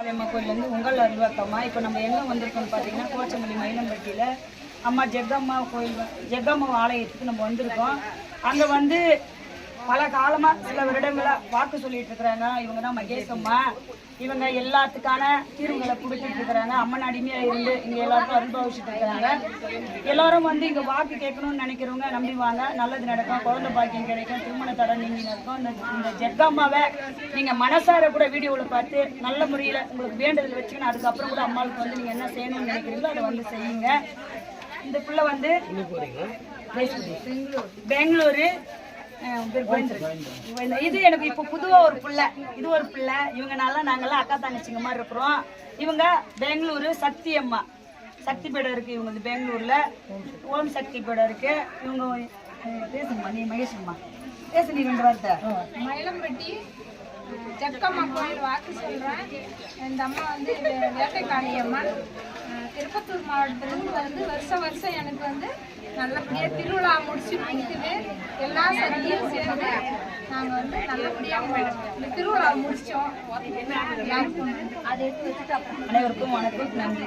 அம்மா கோயிலேருந்து உங்கள் அறிவாக்கம்மா இப்போ நம்ம எங்கே வந்திருக்கோம்னு பார்த்தீங்கன்னா கோச்சமல்லி மயிலம்பட்டியில் அம்மா ஜெகம்மா கோயில் ஜெகம்மா ஆலயத்துக்கு நம்ம வந்திருக்கோம். அங்கே வந்து பல காலமாக சில வருடங்களாக வாக்கு சொல்லிட்டு இருக்கிறாங்க இவங்க தான் மகேஷ் அம்மா இவங்க எல்லாத்துக்கான தீர்வுகளை கொடுத்துட்டு இருக்கிறாங்க. அம்மன் அடிமையாக இருந்து இங்கே எல்லாருக்கும் அனுபவிச்சுட்டு இருக்கிறாங்க. எல்லாரும் வந்து இங்கே வாக்கு கேட்கணும்னு நினைக்கிறவங்க நம்பி வாங்க நல்லது நடக்கும். குழந்தை பாக்கியம் கிடைக்கும். திருமண தடை நீங்கி நடக்கும். இந்த இந்த ஜெகம்மாவை நீங்கள் மனசார கூட வீடியோவில் பார்த்து நல்ல முறையில் உங்களுக்கு வேண்டுதல் வச்சுக்கணும் அதுக்கப்புறம் கூட அம்மாவுக்கு வந்து நீங்கள் என்ன செய்யணும்னு நினைக்கிறீங்களோ அதை வந்து செய்யுங்க. இந்த பிள்ளை வந்து பெங்களூரு. இது எனக்கு இப்போ புதுவா ஒரு பிள்ளை. இது ஒரு பிள்ளை. இவங்க நல்லா நாங்கெல்லாம் அக்கா தங்கச்சிங்க மாதிரி இருக்கிறோம். இவங்க பெங்களூரு சக்தி அம்மா சக்தி பீடம் இருக்கு இவங்க வந்து பெங்களூர்ல. ஓம் சக்தி பீடம் இருக்கு. இவங்க பேசுங்கம்மா. நீ மகேஷ் அம்மா பேசு நீ ரெண்டு வார்த்தை. மயிலம்பட்டி ஜக்கம்மா கோயில் வாக்கு சொல்கிறேன் இந்த அம்மா வந்து வே- வேட்டைக்காளி அம்மன் திருப்பத்தூர் மாவட்டத்திலிருந்து வந்து வருஷம் வருஷம் எனக்கு வந்து நல்லபடியாக திருவிழா முடிச்சு முடிக்குது. எல்லா சக்தியும் சேர்ந்து நாங்கள் வந்து நல்லபடியாக இந்த திருவிழா முடித்தோம் எல்லாருக்கும். அனைவருக்கும் வணக்கம். நன்றி.